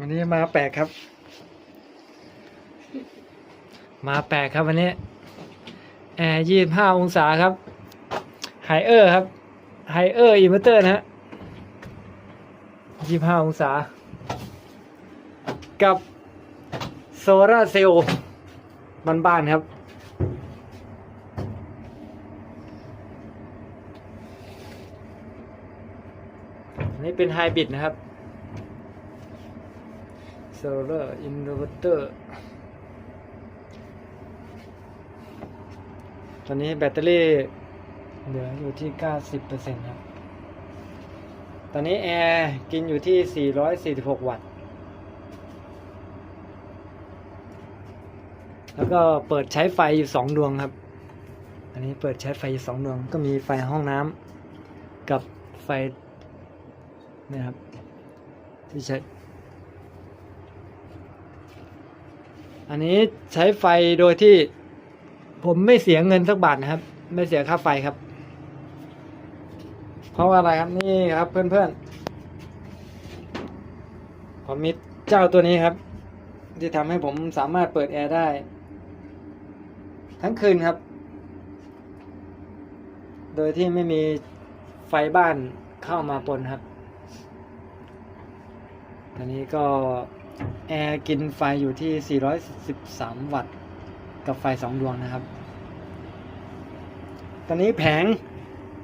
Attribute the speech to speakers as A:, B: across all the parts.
A: วันนี้มาแปลกครับ มาแปลกครับวันนี้แอร์ยี่ห้าองศาครับไฮเออร์ครับไฮเออร์อินเวอร์เตอร์นะฮะยี่ห้าองศา กับโซลาร์เซลล์บ้านๆครับอันนี้เป็นไฮบริดนะครับ Solar Inverter ตอร์ตอนนี้แบตเตอรี่เหลืออยู่ที่ 90%ครับ ตอนนี้แอร์กินอยู่ที่ 446 วัตต์ แล้วก็เปิดใช้ไฟอยู่ 2 ดวงครับ อันนี้เปิดใช้ไฟอยู่ 2 ดวง ก็มีไฟห้องน้ำกับไฟนี่ยครับที่ใช้ อันนี้ใช้ไฟโดยที่ผมไม่เสียเงินสักบาทนะครับ ไม่เสียค่าไฟครับ เพราะอะไรครับนี่ครับเพื่อนๆผมมีเจ้าตัวนี้ครับ ที่ทำให้ผมสามารถเปิดแอร์ได้ ทั้งคืนครับ โดยที่ไม่มีไฟบ้านเข้ามาปนครับ ตอนนี้ก็ แอร์กินไฟอยู่ที่ 413 วัตต์ กับไฟ 2 ดวงนะครับ ตอนนี้แผง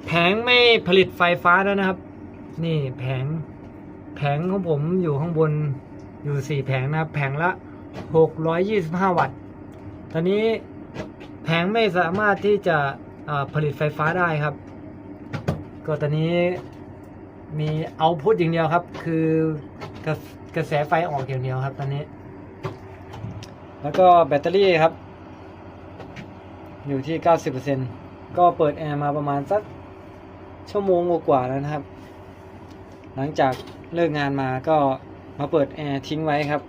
A: แผงไม่ผลิตไฟฟ้าแล้วนะครับ นี่แผง แผงของผมอยู่ข้างบนอยู่ 4 แผงนะครับ แผงละ 625 วัตต์ ตอนนี้แผงไม่สามารถที่จะผลิตไฟฟ้าได้ครับ ก็ตอนนี้มีเอาพุทอย่างเดียวครับ คือ กระกระแสไฟออกอย่างเดียวครับตอนนี้ แล้วก็แบตเตอรี่ครับ อยู่ที่ 90%ก็เปิดแอร์มาประมาณสักชั่วโมงกว่าๆแล้วนะครับ หลังจากเลิกงานมาก็มาเปิดแอร์ทิ้งไว้ครับ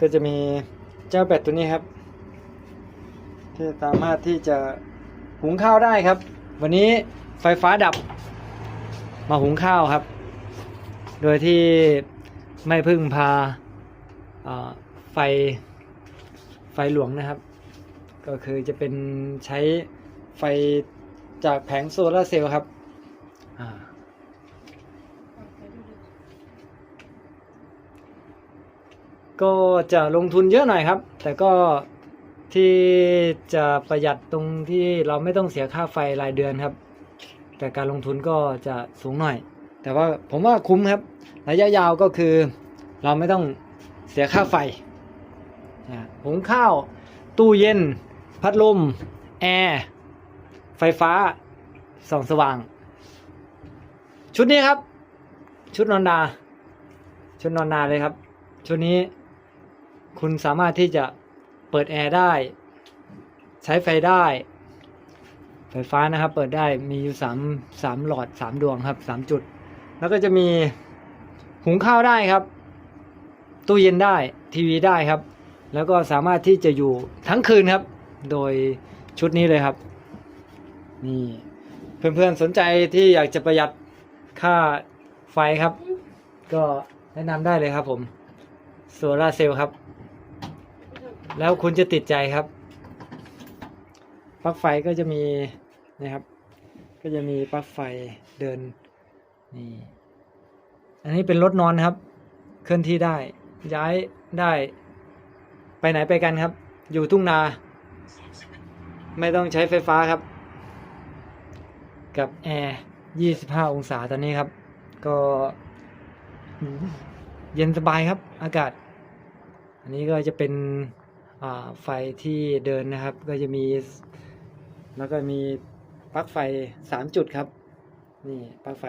A: ก็จะมีเจ้าแบตตัวนี้ครับ ที่สามารถที่จะหุงข้าวได้ครับ วันนี้ไฟฟ้าดับมาหุงข้าวครับ โดยที่ไม่พึ่งพาไฟไฟหลวงนะครับ ก็คือจะเป็นใช้ไฟจากแผงโซลาเซลล์ครับก็จะลงทุนเยอะหน่อยครับ แต่ก็ที่จะประหยัดตรงที่เราไม่ต้องเสียค่าไฟรายเดือนครับ แต่การลงทุนก็จะสูงหน่อย แต่ว่าผมว่าคุ้มครับ ระยะยาวก็คือ เราไม่ต้องเสียค่าไฟหุงข้าว ตู้เย็น พัดลม แอร์ ไฟฟ้า ส่องสว่าง ชุดนี้ครับ ชุดนอนนาชุดนอนนาเลยครับ ชุดนี้ คุณสามารถที่จะเปิดแอร์ได้ ใช้ไฟได้ ไฟฟ้านะครับ เปิดได้มีอยู่สามสามหลอดสามดวงครับสามจุด แล้วก็จะมีหุงข้าวได้ครับ ตู้เย็นได้ทีวีได้ครับ แล้วก็สามารถที่จะอยู่ทั้งคืนครับ โดยชุดนี้เลยครับ นี่เพื่อนๆสนใจที่อยากจะประหยัดค่าไฟครับ ก็แนะนำได้เลยครับผมโซลาเซลล์ครับ แล้วคุณจะติดใจครับปลั๊กไฟก็จะมีนะครับ ก็จะมีปลั๊กไฟเดิน นี่ อันนี้เป็นรถนอนครับ เคลื่อนที่ได้ ย้ายได้ ไปไหนไปกันครับ อยู่ทุ่งนา ไม่ต้องใช้ไฟฟ้าครับ กับแอร์25องศาตอนนี้ครับ ก็เย็นสบายครับ อากาศ อันนี้ก็จะเป็นไฟที่เดินนะครับ ก็จะมี แล้วก็มีปลั๊กไฟสามจุดครับ นี่ปลั๊กไฟ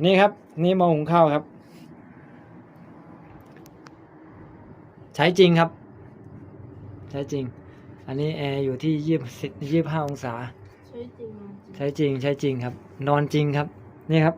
A: นนี้ครับ นี่หมอหุงข้าวครับ ใช้จริงครับ ใช้จริง อันนี้แอร์อยู่ที่ยี่สิบยี่ห้าองศา
B: ใช้จริงนอนจริง
A: ใช้จริงใช้จริงครับ นอนจริงครับ นี่ครับ